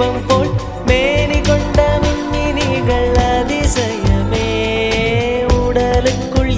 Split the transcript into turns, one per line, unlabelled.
தெய்வம் போல் மேனி கொண்ட மின்மினிகள் அதிசயமே. உடலுக்குள்